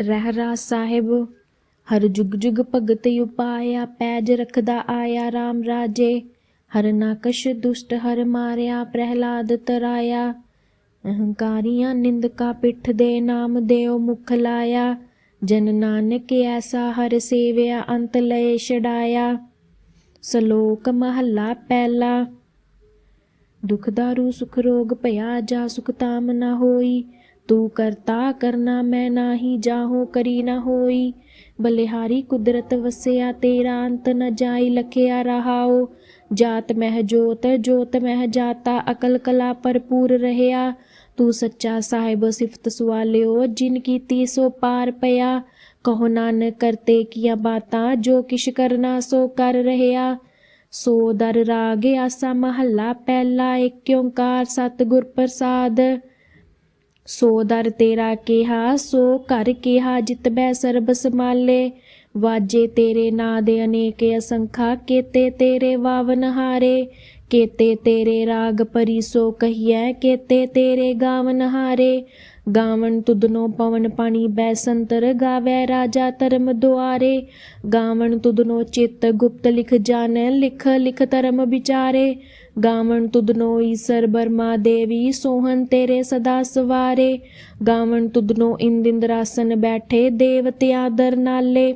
ਰਹਿਰਾ ਸਾਹਿਬ। ਹਰ ਜੁਗ ਜੁਗ ਭਗਤ ਉਪਾਇਆ, ਪੈਜ ਰਖਦਾ ਆਇਆ RAM ਰਾਜੇ। ਹਰ ਨਾਕਸ਼ ਦੁਸ਼ਟ, ਹਰ ਮਾਰਿਆ, ਪ੍ਰਹਿਲਾਦ ਤਰਾਇਆ। ਅਹੰਕਾਰੀਆਂ ਨਿੰਦਕਾ ਪਿੱਠ ਦੇ ਨਾਮ ਦੇਉ ਮੁਖ ਲਾਇਆ। ਜਨ ਨਾਨਕ ਐਸਾ ਹਰ ਸੇਵਿਆ, ਅੰਤ ਲਏ ਛਡਾਇਆ। ਸ਼ਲੋਕ ਮਹੱਲਾ ਪਹਿਲਾ। ਦੁਖ ਦਾਰੂ, ਸੁਖ ਰੋਗ ਭਇਆ, ਜਾ ਸੁਖ ਤਾਮ ਨਾ ਹੋਈ। ਤੂੰ ਕਰਤਾ ਕਰਨਾ ਮੈਂ ਨਾਹੀ, ਜਾਹੋ ਕਰੀ ਨਾ ਹੋਈ। ਬਲਿਹਾਰੀ ਕੁਦਰਤ ਵਸਿਆ, ਤੇਰਾ ਅੰਤ ਨ ਜਾਈ, ਲਖਿਆ ਰਹਾਓ ਜਾਤ ਮਹਿ ਜੋਤ ਜੋਤ ਮਹਿ ਜਾਤਾ, ਅਕਲ ਕਲਾ ਭਰਪੂਰ ਰਹਿਆ। ਤੂੰ ਸੱਚਾ ਸਾਹਿਬ ਸਿਫਤ ਸਵਾਲਿਓ ਜਿਨ ਕੀਤੀ ਸੋ ਪਾਰ ਪਿਆ। ਕਹੋ ਨਾਨਕ, ਕਰਤੇ ਕੀਆਂ ਬਾਤਾਂ, ਜੋ ਕਿਛ ਕਰਨਾ ਸੋ ਕਰ ਰਹਿਆ। ਸੋ ਦਰ ਰਾਗ, ਆਸਾ ਮਹੱਲਾ, ਪਹਿਲਾ ਏਕ ਓੰਕਾਰ, ਸਤਿਗੁਰ ਪ੍ਰਸਾਦ। ਸੋ ਦਰ ਤੇਰਾ ਕਿਹਾ, ਸੋ ਘਰ ਕਿਹਾ, ਜਿਤ ਬੈ ਸਰਬ ਸਮਾਲੇ ਵਾਜੇ ਤੇਰੇ ਨਾਂ ਦੇ ਅਨੇਕ ਅਸੰਖਾ, ਕੇਤੇ ਤੇਰੇ ਵਾਵਨ ਹਾਰੇ। ਕੇਤੇ ਤੇਰੇ ਰਾਗ ਪਰੀ ਸੋ ਕਹੀਐ, ਕੇਤੇ ਤੇਰੇ ਗਾਵਨ ਹਾਰੇ। ਗਾਵਣ ਤੁਧਨੋ ਪਵਨ ਪਾਣੀ ਬੈਸੰਤਰ ਗਾਵੇ ਰਾਜਾ ਧਰਮ ਦੁਆਰੇ। ਗਾਵਨ ਤੁਧਨੋ ਚਿੱਤ ਗੁਪਤ ਲਿਖ ਜਾਣੈ, ਲਿਖ ਲਿਖ ਧਰਮ ਵਿਚਾਰੇ। ਗਾਵਨ ਤੁਧਨੋ ਈਸਰ ਬਰਮਾ ਦੇਵੀ ਸੋਹਨ ਤੇਰੇ ਸਦਾ ਸਵਾਰੇ। ਗਾਵਣ ਤੁਧਨੋ ਇੰਦਿੰਦਰਾਸਨ ਬੈਠੇ ਦੇਵਤਿਆਂ ਦਰ ਨਾਲੇ।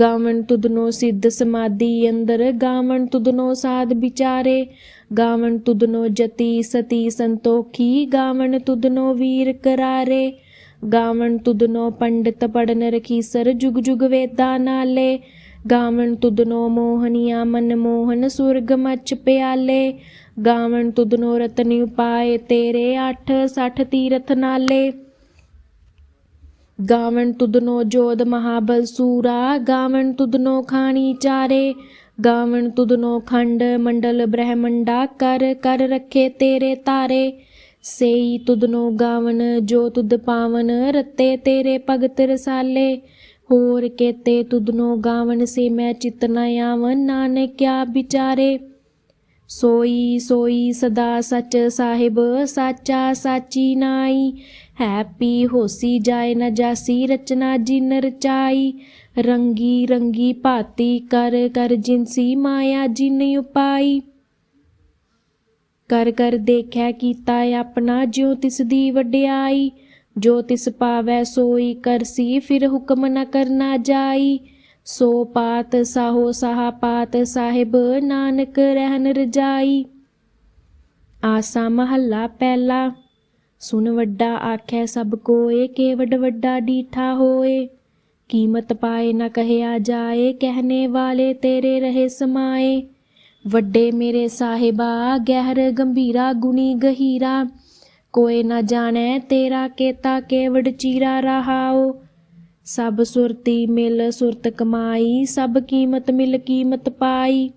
ਗਾਵਨ ਤੁਧਨੋ ਸਿੱਧ ਸਮਾਧੀ ਅੰਦਰ, ਗਾਵਣ ਤੁਧਨੋ ਸਾਧ ਵਿਚਾਰੇ। ਗਾਵਣ ਤੁਧਨੋ ਜਤੀ ਸਤੀ ਸੰਤੋਖੀ, ਗਾਵਣ ਤੁਧਨੋ ਵੀਰ ਕਰਾਰੇ। ਗਾਵਣ ਤੁਧਨੋ ਪੰਡਿਤ ਪੜਨ ਰਖੀਸਰ ਜੁਗ ਜੁਗ ਵੇਦਾ ਨਾਲੇ। ਗਾਵਣ ਤੁਧਨੋ ਮੋਹਨੀਆ ਮਨ ਮੋਹਨ ਸੁਰਗ ਮਚ ਪਿਆਲੇ। ਗਾਵਣ ਤੁਧਨੋ ਰਤਨ ਉਪਾਏ ਤੇਰੇ 8 60 ਤੀਰਥ ਨਾਲੇ। ਗਾਵਣ ਤੁਧਨੋ ਜੋਧ ਮਹਾਬਲ ਸੂਰਾ, ਗਾਵਣ ਤੁਧਨੋ ਖਾਣੀ ਚਾਰੇ। ਗਾਵਨ ਤੁਧਨੋ ਖੰਡ ਮੰਡਲ ਬ੍ਰਹਮੰਡਾ ਕਰ ਕਰ ਰੱਖੇ ਤੇਰੇ ਤਾਰੇ। ਸੇਈ ਤੁਧਨੋ ਗਾਵਨ ਜੋ ਤੁਧ ਪਾਵਨ, ਰਤੇ ਤੇਰੇ ਭਗਤ ਰਸਾਲੇ। ਹੋਰ ਕੇਤੇ ਤੁਧਨੋ ਗਾਵਨ ਸੇ ਮੈਂ ਚਿਤ ਨ ਆਵਨ ਨਾਨਕ ਕਿਆ ਵਿਚਾਰੇ। ਸੋਈ ਸੋਈ ਸਦਾ ਸਚ ਸਾਹਿਬ, ਸਾਚਾ ਸਾਚੀ ਨਾਈ। ਹੈਪੀ ਹੋਸੀ ਜਾਏ ਨ ਜਾਸੀ ਰਚਨਾ ਜਿਨ ਰਚਾਈ। ਰੰਗੀ ਰੰਗੀ ਭਾਤੀ ਕਰ ਕਰ ਜਿਨਸੀ ਮਾਇਆ ਜਿਨ ਉਪਾਈ। ਕਰ ਕਰ ਦੇਖਿਆ ਕੀਤਾ ਆਪਣਾ ਜਿਉ ਤਿਸ ਦੀ ਵਡਿਆਈ। ਜੋ ਤਿਸ ਪਾਵੈ ਸੋਈ ਕਰਸੀ, ਫਿਰ ਹੁਕਮ ਨ ਕਰਨਾ ਜਾਈ। ਸੋ ਪਾਤ ਸਾਹੋ ਸਾਹਾ ਪਾਤ ਸਾਹਿਬ ਨਾਨਕ ਰਹਿਨ ਰਜਾਈ। ਆਸਾ ਮਹੱਲਾ ਪਹਿਲਾ। ਸੁਨ ਵੱਡਾ ਆਖੈ ਸਭ ਕੋਏ ਕੇ ਵੱਡ ਵੱਡਾ ਡੀਠਾ ਹੋਏ। ਕੀਮਤ ਪਾਏ ਨਾ ਕਹਿਆ ਜਾਏ ਕਹਿਨੇ ਵਾਲੇ ਤੇਰੇ ਰਹੇ ਸਮਾਏ। ਵੱਡੇ ਮੇਰੇ ਸਾਹਿਬਾ, ਗਹਿਰ ਗੰਭੀਰਾ, ਗੁਣੀ ਗਹੀਰਾ। ਕੋਏ ਨਾ ਜਾਣੈ ਤੇਰਾ ਕੇਤਾ ਕੇਵੜ ਚੀਰਾ ਰਹਾਓ ਸਭ ਸੁਰਤੀ ਮਿਲ ਸੁਰਤ ਕਮਾਈ, ਸਭ ਕੀਮਤ ਮਿਲ ਕੀਮਤ ਪਾਈ।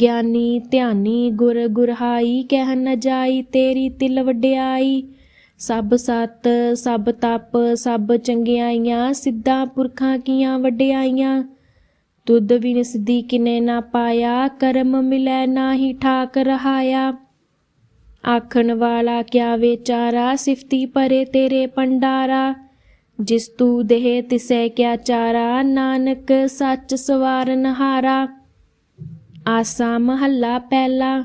ਗਿਆਨੀ ਧਿਆਨੀ ਗੁਰ ਗੁਰਹਾਈ, ਕਹਿ ਨ ਜਾਈ ਤੇਰੀ ਤਿਲ ਵਡਿਆਈ। ਸਭ ਸਤ, ਸਭ ਤਪ, ਸਭ ਚੰਗਿਆਈਆਂ ਸਿੱਧਾ ਪੁਰਖਾਂ ਕੀਆਂ ਵਡਿਆਈਆਂ ਤੁਧ ਵਿਨ ਸਿੱਧੀ ਕਿਨੇ ਨਾ ਪਾਇਆ, ਕਰਮ ਮਿਲੈ ਨਾਹੀ ਠਾਕ ਰਹਾਇਆ। ਆਖਣ ਵਾਲਾ ਕਿਆ ਵਿਚਾਰਾ, ਸਿਫਤੀ ਪਰੇ ਤੇਰੇ ਪੰਡਾਰਾ ਜਿਸ ਤੂ ਦੇਹ ਤਿਸੈ ਕਿਆ ਚਾਰਾ, ਨਾਨਕ ਸੱਚ ਸਵਾਰਨ ਹਾਰਾ। ਆਸਾ ਮਹੱਲਾ ਪਹਿਲਾ।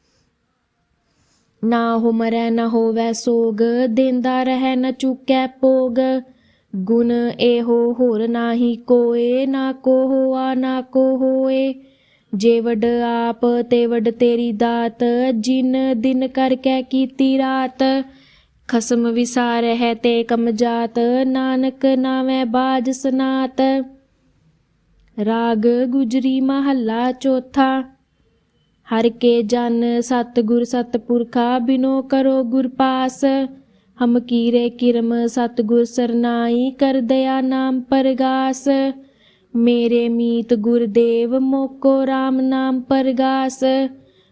ਨਾ ਹੋ ਮਰੈ ਨਾ ਹੋਵੇ ਸੋਗ, ਦੇਂਦਾ ਰਹਿ ਨ ਚੁਕੈ ਭੋਗ। ਗੁਣ ਇਹੋ ਹੋਰ ਨਾਹੀ ਕੋਏ, ਨਾ ਕੋ ਹੋਆ, ਨਾ ਕੋ ਹੋਏ। ਜੇ ਆਪ, ਤੇ ਤੇਰੀ ਦਾਤ, ਜਿਨ ਦਿਨ ਕਰ ਕੈ ਕੀਤੀ ਰਾਤ। ਖਸਮ ਵਿਸਾਰ ਹੈ ਤੇ ਕਮ ਜਾਤ, ਨਾਨਕ ਨਾਵੇਂ ਬਾਜ ਸਨਾਤ। ਰਾਗ ਗੁਜਰੀ ਮਹੱਲਾ ਚੌਥਾ। ਹਰ ਕੇ ਜਨ ਸਤਿਗੁਰ ਸਤਪੁਰਖਾ ਬਿਨੋ ਕਰੋ ਗੁਰ ਪਾਸ। ਹਮ ਕੀਰੇ ਕਿਰਮ ਸਤਿਗੁਰ ਸਰਨਾਈ ਕਰ ਦਇਆ ਨਾਮ ਪਰਗਾਸ। ਮੇਰੇ ਮੀਤ ਗੁਰਦੇਵ ਮੋਕੋ RAM ਨਾਮ ਪਰਗਾਸ।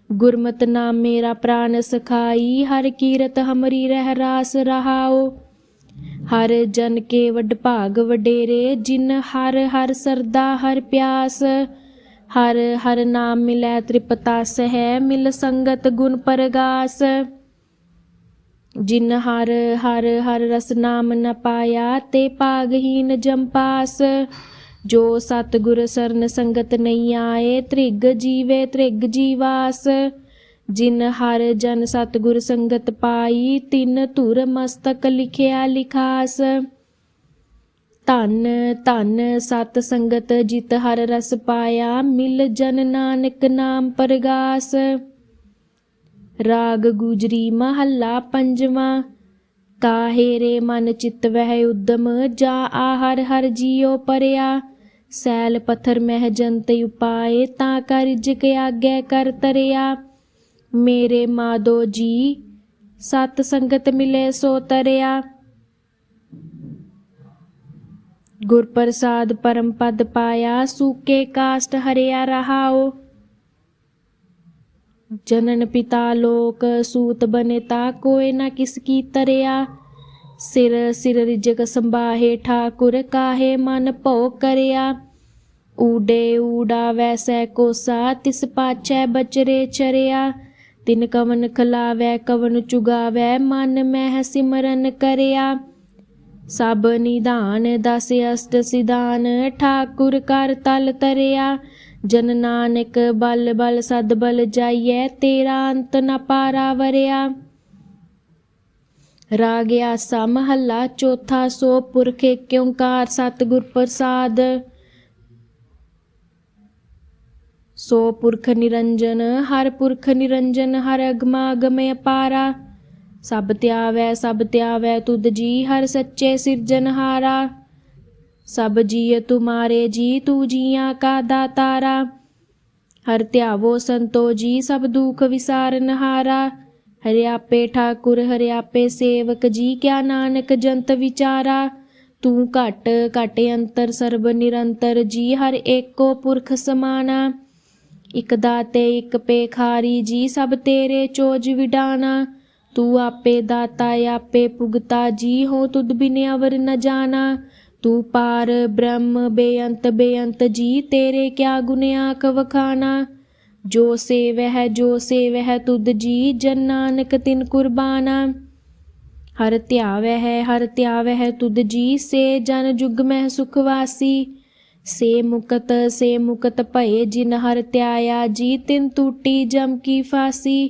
ਗੁਰਮਤ ਨਾਮ ਮੇਰਾ ਪ੍ਰਾਨ ਸਖਾਈ, ਹਰ ਕੀਰਤ ਹਮਰੀ ਰਹਿ ਰਾਸ ਰਹਾਓ। ਹਰ ਜਨ ਕੇ ਵਡ ਭਾਗ ਵਡੇਰੇ, ਜਿਨ ਹਰ ਹਰ ਸਰਦਾ ਹਰ ਪਿਆਸ। ਹਰ ਹਰ ਨਾਮ ਮਿਲੈ ਤ੍ਰਿਪਤਾਸ ਹੈ ਮਿਲ ਸੰਗਤ ਗੁਣ ਪਰਗਾਸ। ਜਿਨ ਹਰ ਹਰ ਹਰ ਰਸ ਨਾਮ ਨ ਪਾਇਆ, ਤੇ ਭਾਗਹੀਨ ਜੰਪਾਸ ਜੋ ਸਤਿਗੁਰ ਸਰਨ ਸੰਗਤ ਨਹੀਂ ਆਏ, ਤ੍ਰਿਗ ਜੀਵੇ ਤ੍ਰਿਗ ਜੀਵਾਸ। ਜਿਨ ਹਰ ਜਨ ਸਤਿਗੁਰ ਸੰਗਤ ਪਾਈ, ਤਿਨ ਧੁਰ ਮਸਤਕ ਲਿਖਿਆ ਲਿਖਾਸ। ਧਨ ਧਨ ਸਤ ਸੰਗਤ ਜਿਤ ਹਰ ਰਸ ਪਾਇਆ, ਮਿਲ ਜਨ ਨਾਨਕ ਨਾਮ ਪਰਗਾਸ। ਰਾਗ ਗੁਜਰੀ ਮਹੱਲਾ ਪੰਜਵਾਂ, ਕਾਹੇ ਰੇ ਮਨ ਚਿਤ ਵਹਿ ਉਦਮ, ਜਾ ਆਹਰ ਹਰ ਜੀਉ ਪਰਿਆ। ਸੈਲ ਪੱਥਰ ਮਹਿ ਜੰਤ ਉਪਾਏ, ਤਾਂ ਕਰ ਜਿਕ ਆਗੇ ਕਰ ਤਰਿਆ। ਮੇਰੇ ਮਾਦੋ ਜੀ, ਸਤ ਸੰਗਤ ਮਿਲੇ ਸੋ ਤਰਿਆ। ਗੁਰ ਪ੍ਰਸਾਦ ਪਰਮ ਪਦ ਪਾਇਆ, ਸੂਕੇ ਕਾਸਟ ਹਰਿਆ ਰਹਾਓ ਜਨਨ ਪਿਤਾ ਲੋਕ ਸੂਤ ਬਨੇਤਾ, ਕੋਇ ਨਾ ਕਿਸ ਕੀ ਤਰਿਆ। ਸਿਰ ਸਿਰ ਰਿਜਕ ਸੰਭਾਹੇ, ਠਾਕੁਰ ਕਾਹੇ ਮਨ ਭਉ ਕਰਿਆ। ਊਡੇ ਊੜਾ ਵੈਸੈ ਕੋਸਾ, ਤਿਸ ਪਾਛੈ ਬਚਰੇ ਚਰਿਆ। ਤਿਨ ਕਵਨ ਖਲਾਵੈ, ਕਵਨ ਚੁਗਾਵੈ, ਮਨ ਮਹਿ ਸਿਮਰਨ ਕਰਿਆ। ਸਭ ਨਿਧਾਨ ਦਸ ਅਸ਼ਟ ਸਿਧਾਨ, ਠਾਕੁਰ ਕਰ ਤਲ ਤਰਿਆ। ਜਨ ਨਾਨਕ ਬਲ ਬਲ ਸਦ ਬਲ ਜਾਈਐ, ਤੇਰਾ ਅੰਤ ਨ ਪਾਰਾ ਵਰਿਆ। ਰਾਗ ਆਸਾ ਮਹੱਲਾ, ਚੌਥਾ ਸੋ ਪੁਰਖ ਏਕ ਓੰਕਾਰ, ਸਤਿਗੁਰ ਪ੍ਰਸਾਦ। ਸੋ ਪੁਰਖ ਨਿਰੰਜਨ, ਹਰ ਪੁਰਖ ਨਿਰੰਜਨ, ਹਰ ਅਗਮਾ ਅਗਮੇ ਅਪਾਰਾ। ਸਭ ਧਿਆਵੈ ਸਭ ਧਿਆਵੈ ਤੁਧ ਜੀ ਹਰ ਸੱਚੇ ਸਿਰਜਨਹਾਰਾ ਸਭ ਜੀਅ ਤੁਮਾਰੇ ਜੀ, ਤੂ ਜੀਆਂ ਕਾ ਦਾਤਾਰਾ। ਹਰ ਧਿਆਵੋ ਸੰਤੋ ਜੀ, ਸਭ ਦੁਖ ਵਿਸਾਰਨਹਾਰਾ ਹਰਿ। ਆਪੇ ਠਾਕੁਰ ਹਰਿਆਪੇ ਸੇਵਕ ਜੀ, ਕਿਆ ਨਾਨਕ ਜੰਤ ਵਿਚਾਰਾ। ਤੂੰ ਘਟ ਘਟ ਅੰਤਰ, ਸਰਬ ਨਿਰੰਤਰ ਜੀ, ਹਰ ਏਕੋ ਪੁਰਖ ਸਮਾਨਾ। ਇਕ ਦਾਤੇ, ਇਕ ਪੇਖਾਰੀ ਜੀ, ਸਭ ਤੇਰੇ ਚੋਜ ਵਿਡਾਨਾ। ਤੂੰ ਆਪੇ ਦਾਤਾ ਆਪੇ ਪੁਗਤਾ ਜੀ ਹੋ ਤੁਧ ਬਿਨ ਅਵਰ ਨ ਜਾਣਾ ਤੂੰ ਪਾਰ ਬ੍ਰਹਮ ਬੇਅੰਤ ਬੇਅੰਤ ਜੀ ਤੇਰੇ ਕਿਆ ਗੁਣ ਆਖ ਵਖਾਣਾ ਜੋ ਸੇਵਹਿ ਜੋ ਸੇਵਹਿ ਤੁਧ ਜੀ ਜਨ ਨਾਨਕ ਤਿਨ ਕੁਰਬਾਨਾ ਹਰ ਧਿਆਵਹਿ ਹਰ ਧਿਆਵਹਿ ਤੁਧ ਜੀ ਸੇ ਜਨ ਜੁਗ ਮਹਿ ਸੁਖ ਵਾਸੀ ਸੇ ਮੁਕਤ ਸੇ ਮੁਕਤ ਭਏ ਜਿਨ ਹਰ ਧਿਆਇਆ ਜੀ ਤਿਨ ਟੂਟੀ ਜਮ ਕੀ ਫਾਸੀ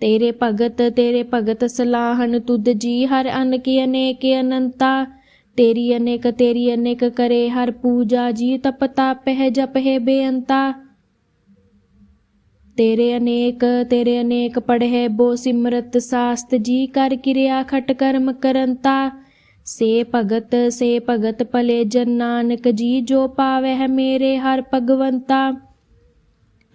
ਤੇਰੇ ਭਗਤ ਤੇਰੇ ਭਗਤ ਸਲਾਹਨ ਤੁਧ ਜੀ, ਹਰ ਅਨ ਕੀ ਅਨੇਕ ਅਨੰਤਾ। ਤੇਰੀ ਅਨੇਕ ਤੇਰੀ ਅਨੇਕ ਕਰੇ, ਹਰ ਪੂਜਾ ਜੀ ਤਪ ਤਾਪਹਿ ਜਪਹਿ ਬੇਅੰਤਾ। ਤੇਰੇ ਅਨੇਕ ਤੇਰੇ ਅਨੇਕ ਪੜਹਿ ਬੋ ਸਿਮਰਤ ਸਾਸਤ ਜੀ, ਕਰ ਕਿਰਿਆ ਖਟ ਕਰਮ ਕਰੰਤਾ। ਸੇ ਭਗਤ ਸੇ ਭਗਤ ਭਲੇ ਜਨ ਨਾਨਕ ਜੀ, ਜੋ ਪਾਵਹਿ ਮੇਰੇ ਹਰ ਭਗਵੰਤਾ।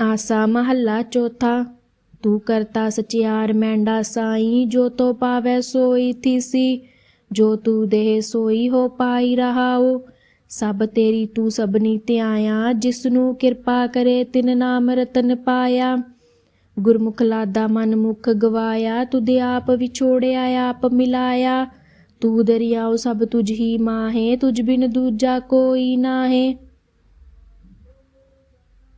ਆਸਾ ਮਹੱਲਾ ਚੌਥਾ, ਤੂੰ ਕਰਤਾ ਸਚਿਆਰ ਮੈਂਡਾ ਸਾਈ, ਜੋ ਤੋ ਪਾਵੈ ਸੋਈ ਥੀਸੀ, ਜੋ ਤੂੰ ਦੇਹ ਸੋਈ ਹੋ ਪਾਈ ਰਹਾਓ ਸਭ ਤੇਰੀ ਤੂੰ ਸਭਨੀ ਧਿਆਇਆ ਜਿਸ ਨੂੰ ਕਿਰਪਾ ਕਰੇ ਤਿਨ ਨਾਮ ਰਤਨ ਪਾਇਆ। ਗੁਰਮੁਖ ਲਾਦਾ ਮਨ ਮੁਖ ਗਵਾਇਆ, ਤੁਧ ਆਪ ਵਿਛੋੜਿਆ, ਆਪ ਮਿਲਾਇਆ। ਤੂੰ ਦਰਿਆਉ ਸਭ ਤੁਝ ਹੀ ਮਾਹੇ, ਤੁਝ ਬਿਨ ਦੂਜਾ ਕੋਈ ਨਾਹੇ।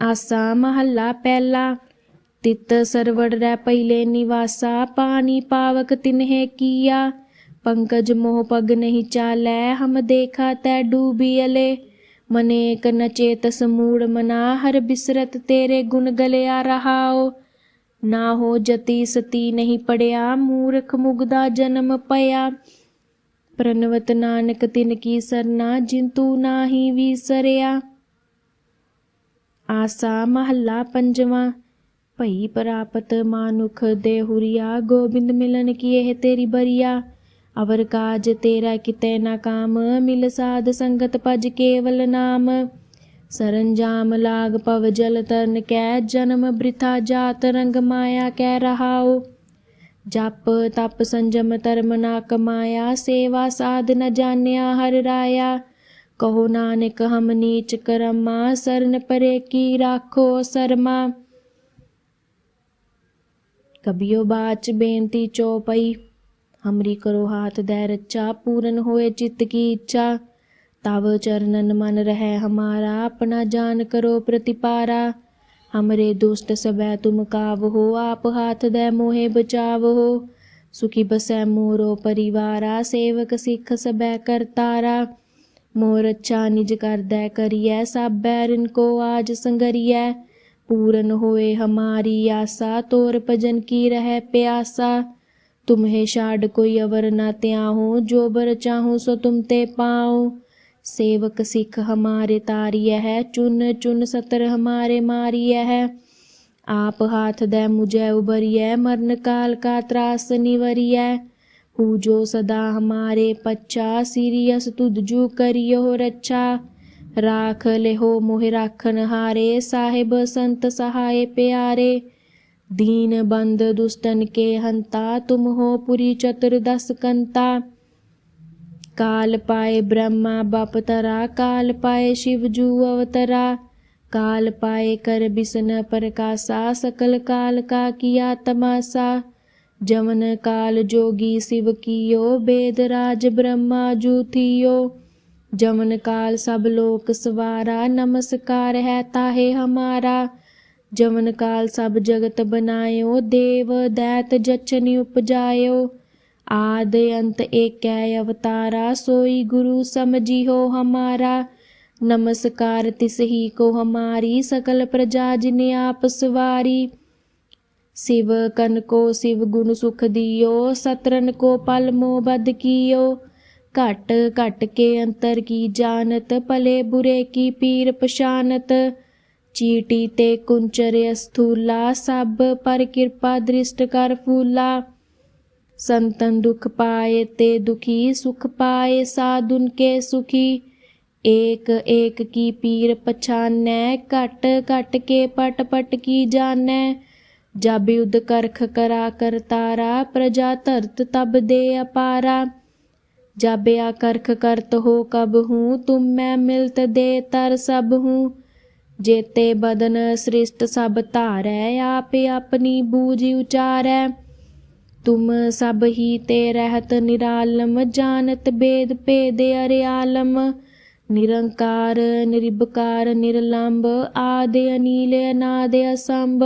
ਆਸਾ ਮਹੱਲਾ ਪਹਿਲਾ, ਤਿਤ ਸਰਵੜ ਰਹਿ ਪਹਿਲੇ ਨਿਵਾਸਾ, ਪਾਣੀ ਪਾਵਕ ਤਿਨਹਿ ਕੀਆ। ਪੰਕਜ ਮੋਹ ਪਗ ਨਹੀਂ ਚਾਲੈ, ਹਮ ਦੇਖਾ ਤੈ ਡੂਬੀ ਅਲੇ। ਮਨੇਕ ਨਚੇਤ ਸਮੂੜ ਮਨਾ, ਹਰ ਬਿਸਰਤ ਤੇਰੇ ਗੁਣ ਗਲਿਆ ਰਹਾਓ ਨਾ ਹੋ ਜਤੀ ਸਤੀ ਨਹੀਂ ਪੜਿਆ, ਮੂਰਖ ਮੁਗਦਾ ਜਨਮ ਪਿਆ ਪ੍ਰਨਵਤ ਨਾਨਕ ਤਿਨ ਕੀ ਸਰਨਾ, ਜਿੰਤੂ ਨਾਹੀ ਵਿਸਰਿਆ ਆਸਾ ਮਹੱਲਾ ਪੰਜਵਾਂ। ਭਈ ਪ੍ਰਾਪਤ ਮਾਨੁਖ ਦੇਹੁਰੀਆ ਗੋਬਿੰਦ ਮਿਲਨ ਕੀ ਇਹ ਤੇਰੀ ਬਰੀਆ? ਅਵਰ ਕਾਜ ਤੇਰਾ ਕਿਤੇ ਨਾ ਕਾਮ, ਮਿਲ ਸਾਧ ਸੰਗਤ ਭਜ ਕੇਵਲ ਨਾਮ। ਸਰੰਜਾਮ ਲਾਗ ਪਵ ਜਲ ਤਰਨ ਕੈ, ਜਨਮ ਬ੍ਰਿਥਾ ਜਾਤ ਰੰਗ ਮਾਇਆ ਕਹਿ ਰਹਾਓ ਜਪ ਤਪ ਸੰਜਮ ਧਰਮ ਨਾ ਕਮਾਇਆ, ਸੇਵਾ ਸਾਧ ਨ ਜਾਣਿਆ ਹਰ ਰਾਇਆ। ਕਹੋ ਨਾਨਕ, ਹਮ ਨੀਚ ਕਰਮਾ, ਸਰਨ ਪਰੇ ਕੀ ਰਾਖੋ ਸਰਮਾ। ਕਬਿਓ ਬਾਚ ਬੇਨਤੀ ਚੋਪਈ, ਹਮਰੀ ਕਰੋ ਹਾਥ ਦੈ ਰੱਚਾ, ਪੂਰਨ ਹੋਏ ਚਿੱਤ ਕੀ ਇੱਛਾ। ਤਵ ਚਰਨਨ ਮਨ ਰਹਿ ਹਮਾਰਾ, ਆਪਣਾ ਜਾਨ ਕਰੋ ਪ੍ਰਤਿਪਾਰਾ। ਹਮਰੇ ਦੁਸ਼ਟ ਸਬੈ ਤੁਮ ਕਾਵ ਹੋ, ਆਪ ਹਾਥ ਦੈ ਮੋਹਿ ਬਚਾਵ। ਹੋ ਸੁਖੀ ਬਸੈ ਮੋਰੋ ਪਰਿਵਾਰਾ, ਸੇਵਕ ਸਿੱਖ ਸਬੈ ਕਰਤਾਰਾ। मोर अच्छा निज करदै करियै साबे रिन को आज संगरियै पूरन होए हमारी आसा तोर भजन की रह प्यासा तुम्हें छाड़ कोई अवर न त्याहूँ जो बर चाहूँ सो तुम ते पाऊँ सेवक सिख हमारे तारिय है चुन चुन सतर हमारे मारिय है आप हाथ दे मुझे उबरिय मरण काल का त्रास निवरिय हूँ जो सदा हमारे पच्चा, सीरियस तुद जू करियो रच्छा राख लेहो मोह राखन हारे, साहिब संत सहाय प्यारे। दीन बंद दुष्टन के हंता, तुम हो पुरी चतुर्दश कंता। काल पाए ब्रह्मा बपतरा काल पाए शिव जू अवतरा। काल पाए कर बिसन प्रकाशा सकल काल का किया तमाशा। जमन काल जोगी शिव कियो वेद राज ब्रह्मा जू थियो जमन काल सब लोक सवारा नमस्कार है ताहे हमारा जमन काल सब जगत बनायो देव दैत जचन उपजायो आद अंत एक अवतारा सोई गुरु समझियो हमारा नमस्कार तिस ही को हमारी सकल प्रजा जिने आप सवारी शिव कन को शिव गुण सुख दियो सतरन को पल मोह बद कियो घट घट के अंतर की जानत भले बुरे की पीर पशानत ਚੀਟੀ ਤੇ ਕੁੰਚਰੇ ਸਥੂਲਾ ਸਭ ਪਰ ਕਿਰਪਾ ਦ੍ਰਿਸ਼ਟ ਕਰ ਫੂਲਾ ਸੰਤਨ ਦੁਖ ਪਾਏ ਤੇ ਦੁਖੀ ਸੁਖ ਪਾਏ ਸਾਧੁਨ ਕੇ ਸੁਖੀ ਏਕ ਏਕ ਕੀ ਪੀਰ ਪਛਾਨੈ ਘਟ ਘਟ ਕੇ ਪਟ ਪਟ ਕੀ ਜਾਣੈ ਜਾਬਿਉਦ ਕਰਖ ਕਰਾ ਤਾਰਾ, ਪ੍ਰਜਾ ਧਰਤ ਤਬ ਦੇ ਅਪਾਰਾ। ਜਾਬਿਆ ਕਰਖ ਕਰਤ ਹੋ ਕਬ ਹੂੰ, ਤੁਮ ਮੈਂ ਮਿਲਤ ਦੇ ਤਰ ਸਭ ਹੂੰ। ਜੇਤੇ ਬਦਨ ਸ੍ਰਿਸ਼ਟ ਸਭ ਧਾਰੈ, ਆਪ ਆਪਣੀ ਬੂਝ ਉਚਾਰੈ। ਤੁਮ ਸਭ ਹੀ ਤੇ ਰਹਤ ਨਿਰਾਲਮ, ਜਾਣਤ ਬੇਦ ਭੇਦ ਅਰਿਆਲਮ। ਨਿਰੰਕਾਰ, ਨਿਰਭਕਾਰ, ਨਿਰਲੰਭ, ਆਦਿ ਅਨੀਲ, ਅਨਾਦਿ ਅਸੰਭ।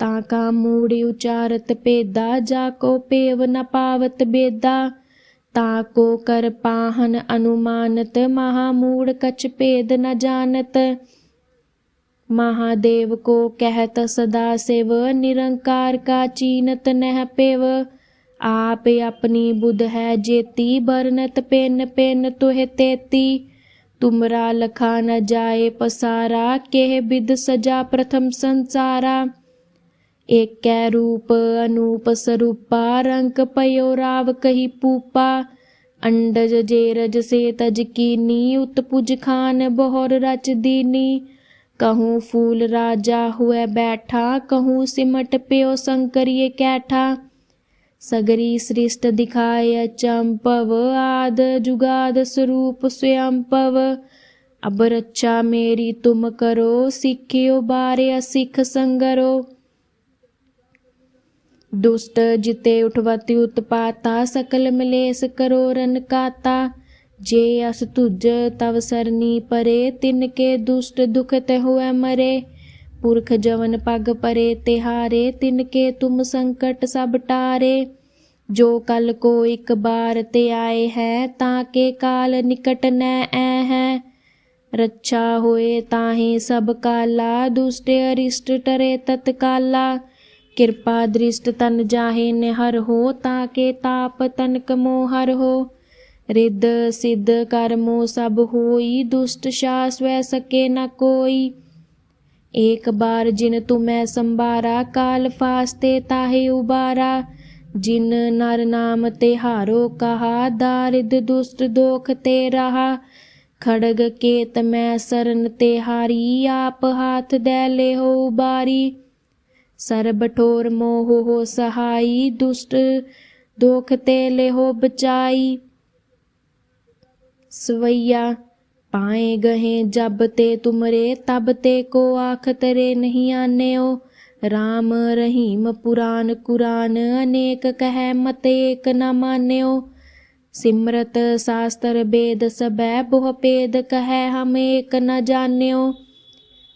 आदि अनील अनाद असंभ ताका मूड़ी उचारत पेदा जाको पेव न पावत बेदा ताको कर पाहन अनुमानत महामूढ़ कछ भेद न जानत महादेव को कहत सदा शिव निरंकार का चीनत नह पेव आप अपनी बुध है जेती बरनत पेन पेन तुह तेती तुमरा लखा न जाए पसारा केह बिद सजा प्रथम संसारा ਏਕੈ ਰੂਪ ਅਨੂਪ ਸਰੂਪਾ, ਰੰਕ ਪਯੋ ਰਾਵ ਕਹੀ ਪੂਪਾ। ਅੰਡਜ ਜੇਰਜ ਸੇ ਤਜ ਕੀਨੀ ਉਤਪੁਜ ਖਾਨ ਬਹੁਰ ਰਚ ਦੀਨੀ। ਕਹੂੰ ਫੂਲ ਰਾਜਾ ਹੁਐ ਬੈਠਾ, ਕਹੂ ਸਿਮਟ ਪਿਓ ਸੰਕਰੀਏ ਕੈਠਾ। ਸਗਰੀ ਸ੍ਰਿਸ਼ਟ ਦਿਖਾਇ ਅਚੰਪਵ ਆਦ ਜੁਗਾਦ ਸਰੂਪ ਸੁਯੰਪਵ ਅਬ ਰੱਛਾ ਮੇਰੀ ਤੁਮ ਕਰੋ, ਸਿੱਖਿਓ ਬਾਰੇ ਅਸਿੱਖ ਸੰਗਰੋ। दुष्ट जिते उठवती उत्पाता सकल मलेस करो रन काता जे अस तुझ तव सरनी परे तिनके दुष्ट दुखत हुए मरे पुरख जवन पग परे तिहारे तिनके तुम संकट सब टारे जो कल को एक बार ते आए है ताके काल निकट न ऐ है रक्षा होए ताहे सब काला दुष्ट अरिष्ट टरे तत्काला किरपा ਕਿਰਪਾ ਦ੍ਰਿਸ਼ਟ ਤਨ ਜਾਹੇ ਨਿਹਰ ਹੋ, ਤਾਂ ਕੇ ਤਾਪ ਤਨਕ ਮੋਹ ਹਰ ਹੋ। ਰਿੱਧ ਸਿੱਧ ਕਰਮੋ ਸਭ ਹੋਈ, ਦੁਸ਼ਟ ਸ਼ਾ ਸਵੈ ਸਕੇ ਨ ਕੋਈ। ਏਕ ਬਾਰ ਜਿਨ ਤੁਮੈ ਸੰਬਾਰਾ ਕਾਲ ਫਾਸਤੇ ਤਾਹੇ ਉਬਾਰਾ। ਜਿਨ ਨਰ ਨਾਮ ਤੇ ਹਾਰੋ ਕਹਾ, ਦਾਰਿਦ ਦੁਸ਼ਟ ਦੋਖ ਤੇ ਰਹਾ। ਖੜਗ ਕੇਤ ਮੈਂ ਸਰਨ ਤੇ ਹਾਰੀ, ਆਪ ਹਾਥ ਦੇ ਲੈ ਹੋ ਬਾਰੀ ਸਰਬ ਠੋਰ ਮੋਹ ਹੋ ਸਹਾਈ, ਦੁਸ਼ਟ ਦੋਖ ਤੇ ਲਿਹੋ ਬਚਾਈ। ਸਵਈਆ, ਪਾਏ ਗਹੇ ਜਬ ਤੇ ਤੁਮਰੇ, ਤਬ ਤੇ ਕੋ ਆਖ ਤਰੇ ਨਹੀਂ ਆਨਿਓ। RAM ਰਹੀਮ ਪੁਰਾਨ ਕੁਰਾਨ, ਅਨੇਕ ਕਹਿ ਮਤ ਏਕ ਨ ਮਾਨਿਓ। ਸਿਮਰਤ ਸਾਸਤਰ ਬੇਦ ਸਬੈ, ਬਹੁ ਪੇਦ ਕਹੈ ਹਮ ਏਕ ਨ ਜਾਣਿਓ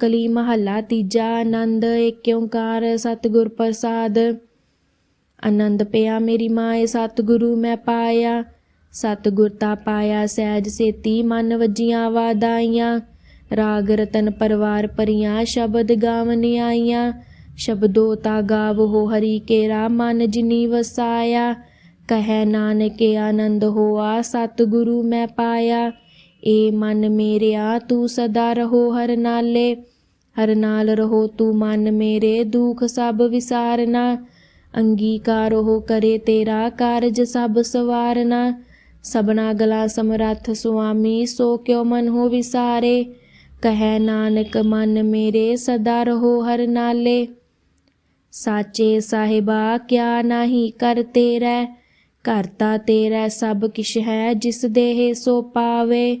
ਕਲੀ ਮਹੱਲਾ ਤੀਜਾ, ਆਨੰਦ ਏਕ ਓੰਕਾਰ ਸਤਿਗੁਰ ਪ੍ਰਸਾਦ। ਆਨੰਦ ਪਿਆ ਮੇਰੀ ਮਾਏ, ਸਤਿਗੁਰੂ ਮੈਂ ਪਾਇਆ। ਸਤਿਗੁਰ ਤਾ ਪਾਇਆ ਸਹਿਜ ਸੇਤੀ, ਮਨ ਵਜੀਆਂ ਵਾਦਾਈਆਂ। ਰਾਗ ਰਤਨ ਪਰਵਾਰ ਪਰੀਆਂ ਸ਼ਬਦ ਗਾਵਨ ਆਈਆਂ। ਸ਼ਬਦੋ ਤਾ ਗਾਵੋ ਹਰੀ ਕੇਰਾ, ਮਨ ਜਿਨੀ ਵਸਾਇਆ। ਕਹੈ ਨਾਨਕੇ ਆਨੰਦ ਹੋਆ, ਸਤਿਗੁਰੂ ਮੈਂ ਪਾਇਆ। ਏ ਮਨ ਮੇਰਿਆ, ਤੂੰ ਸਦਾ ਰਹੋ ਹਰ ਨਾਲੇ। ਹਰ ਨਾਲ ਰਹੋ ਤੂੰ ਮਨ ਮੇਰੇ, ਦੁਖ ਸਭ ਵਿਸਾਰਨਾ। ਅੰਗੀਕਾਰ ਹੋ ਕਰੇ ਤੇਰਾ, ਕਾਰਜ ਸਭ ਸਵਾਰਨਾ। ਸਬਨਾ ਗਲਾ ਸਮਰੱਥ ਸੁਆਮੀ, ਸੋ ਕਿਉ ਮਨ ਹੋ ਵਿਸਾਰੇ। ਕਹੈ ਨਾਨਕ, ਮਨ ਮੇਰੇ, ਸਦਾ ਰਹੋ ਹਰ ਨਾਲੇ। ਸਾਚੇ ਸਾਹਿਬਾ, ਕਿਆ ਨਹੀਂ ਕਰ ਤੇਰਾ। ਕਰਤਾ ਤੇਰਾ ਸਭ ਕਿਛ ਹੈ, ਜਿਸ ਦੇਹ ਸੋ ਪਾਵੇ।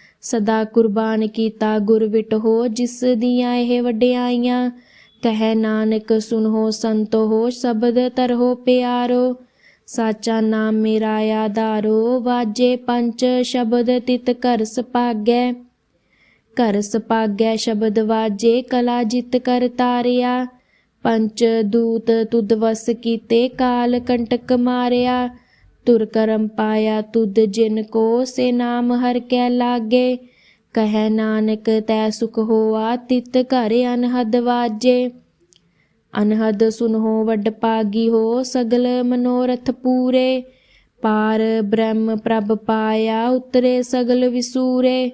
ਸਦਾ ਕੁਰਬਾਨ ਕੀਤਾ ਗੁਰ ਵਿਟਹੋ ਜਿਸ ਦੀਆਂ ਇਹ ਵਡਿਆਈਆਂ। ਕਹੈ ਨਾਨਕ ਸੁਨੋ ਸੰਤੋ ਹੋ ਸ਼ਬਦ ਤਰਹੁ ਪਿਆਰੋ। ਸਾਚਾ ਨਾਮ ਮੇਰਾ ਆਧਾਰੋ, ਵਾਜੇ ਪੰਜ ਸ਼ਬਦ ਤਿਤ ਕਰ ਸੁਭਾਗੈ ਘਰ ਸੁਭਾਗੈ ਸ਼ਬਦ ਵਾਜੇ, ਕਲਾ ਜਿਤ ਕਰ ਤਾਰਿਆ। ਪੰਚ ਦੂਤ ਤੁਧ ਵਸ ਕੀਤੇ ਕਾਲ ਕੰਟਕ ਮਾਰਿਆ। ਤੁਰ ਕਰਮ ਪਾਇਆ ਤੁਧ ਜਿਨ ਕੋ ਸੇ ਨਾਮ ਹਰ ਕੈ ਲਾਗੇ। ਕਹੈ ਨਾਨਕ ਤੈ ਸੁਖ ਹੋਆ ਤਿਤ ਘਰ ਅਨਹਦ ਵਾਜੇ। ਅਨਹਦ ਸੁਨਹੁ ਵੱਡ ਪਾਗੀ ਹੋ ਸਗਲ ਮਨੋਰਥ ਪੂਰੇ। ਪਾਰ ਬ੍ਰਹਮ ਪ੍ਰਭ ਪਾਇਆ ਉਤਰੇ ਸਗਲ ਵਿਸੂਰੇ।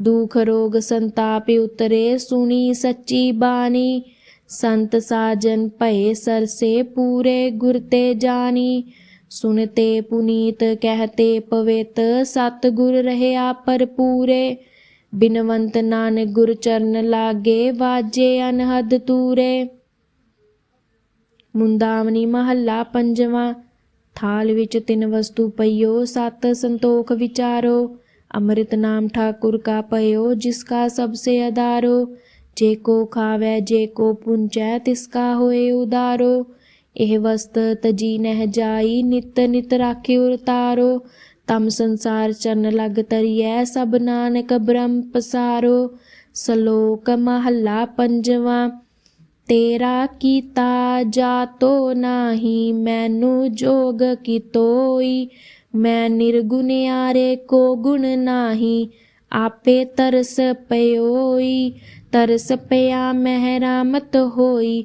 ਦੁਖ ਰੋਗ ਸੰਤਾਪ ਉਤਰੇ ਸੁਣੀ ਸੱਚੀ ਬਾਣੀ। ਸੰਤ ਸਾਜਨ ਭਏ ਸਰਸੇ ਪੂਰੇ ਗੁਰ ਤੇ ਜਾਣੀ। ਸੁਨਤੇ ਪੁਨੀਤ ਕਹਤੇ ਪਵੇਤ ਸਤ ਗੁਰ ਰਹਿਆ ਪਰਪੂਰੇ ਬਿਨਵੰਤ ਨਾਨਕ ਗੁਰ ਚਰਨ ਲਾਗੇ, ਵਾਜੇ ਅਨਹਦ ਤੂਰੇ। ਮੁੰਦਾਵਨੀ ਮਹੱਲਾ ਪੰਜਵਾਂ, ਥਾਲ ਵਿੱਚ ਤਿੰਨ ਵਸਤੂ ਪਈਓ, ਸਤ ਸੰਤੋਖ ਵਿਚਾਰੋ। ਅੰਮ੍ਰਿਤ ਨਾਮ ਠਾਕੁਰ ਕਾ ਪਇਓ, ਜਿਸ ਕਾ ਸਭ ਸੇ ਆਧਾਰੋ ਜੇ ਕੋ ਖਾਵੈ, ਜੇ ਕੋ ਪੁੰਚੈ, ਤਿਸ ਕਾ ਹੋਏ ਉਦਾਰੋ ਇਹ ਵਸਤ ਤਜੀ ਨਹਿ ਜਾਈ, ਨਿਤ ਨਿਤ ਰਾਖਿਓ ਤਾਰੋ। ਤਮ ਸੰਸਾਰ ਚਰਨ ਲਗ ਤਰੀਐ, ਸਭ ਨਾਨਕ ਬ੍ਰਹਮ ਪਸਾਰੋ। ਸ਼ਲੋਕ ਮਹੱਲਾ ਪੰਜਵਾਂ, ਤੇਰਾ ਕੀਤਾ ਜਾਤੋ ਨਾਹੀ, ਮੈਨੂੰ ਜੋਗ ਕੀ ਤੋਈ ਮੈਂ ਨਿਰਗੁਣਿਆਰੇ ਕੋ ਗੁਣ ਨਾਹੀ, ਆਪੇ ਤਰਸ ਪਇਓਈ। ਤਰਸ ਪਿਆ ਮਹਿਰਾਮਤ ਹੋਈ